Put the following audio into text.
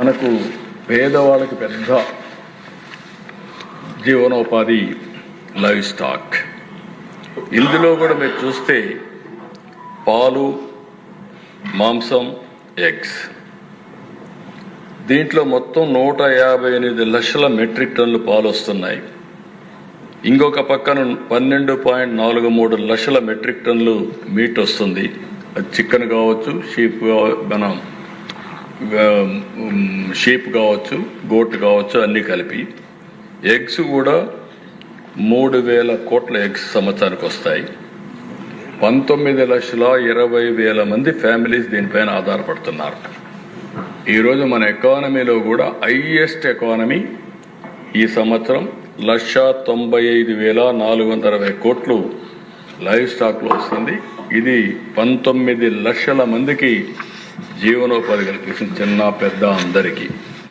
మనకు పేదవాళ్ళకి పెద్ద జీవనోపాధి లైవ్ స్టాక్. ఇందులో కూడా మీరు చూస్తే పాలు మాంసం ఎగ్స్. దీంట్లో మొత్తం నూట యాభై ఎనిమిది లక్షల మెట్రిక్ టన్నులు పాలు వస్తున్నాయి. ఇంకొక పక్కన పన్నెండు పాయింట్ నాలుగు మూడు లక్షల మెట్రిక్ టన్నులు మీట్ వస్తుంది. అది చికెన్ కావచ్చు షీప్ మనం షీప్ కావచ్చు గోట్ కావచ్చు అన్నీ కలిపి. ఎగ్స్ కూడా మూడు వేల కోట్ల ఎగ్స్ సంవత్సరానికి వస్తాయి. పంతొమ్మిది లక్షల ఇరవై వేల మంది ఫ్యామిలీస్ దీనిపైన ఆధారపడుతున్నారు. ఈరోజు మన ఎకానమీలో కూడా హైయెస్ట్ ఎకానమీ ఈ సంవత్సరం లక్ష తొంభై ఐదు వేల నాలుగు వందల అరవై కోట్లు లైవ్ స్టాక్లో వస్తుంది. ఇది పంతొమ్మిది లక్షల మందికి జీవనోపాధి కల్పిస్తుంది చిన్న పెద్ద అందరికీ.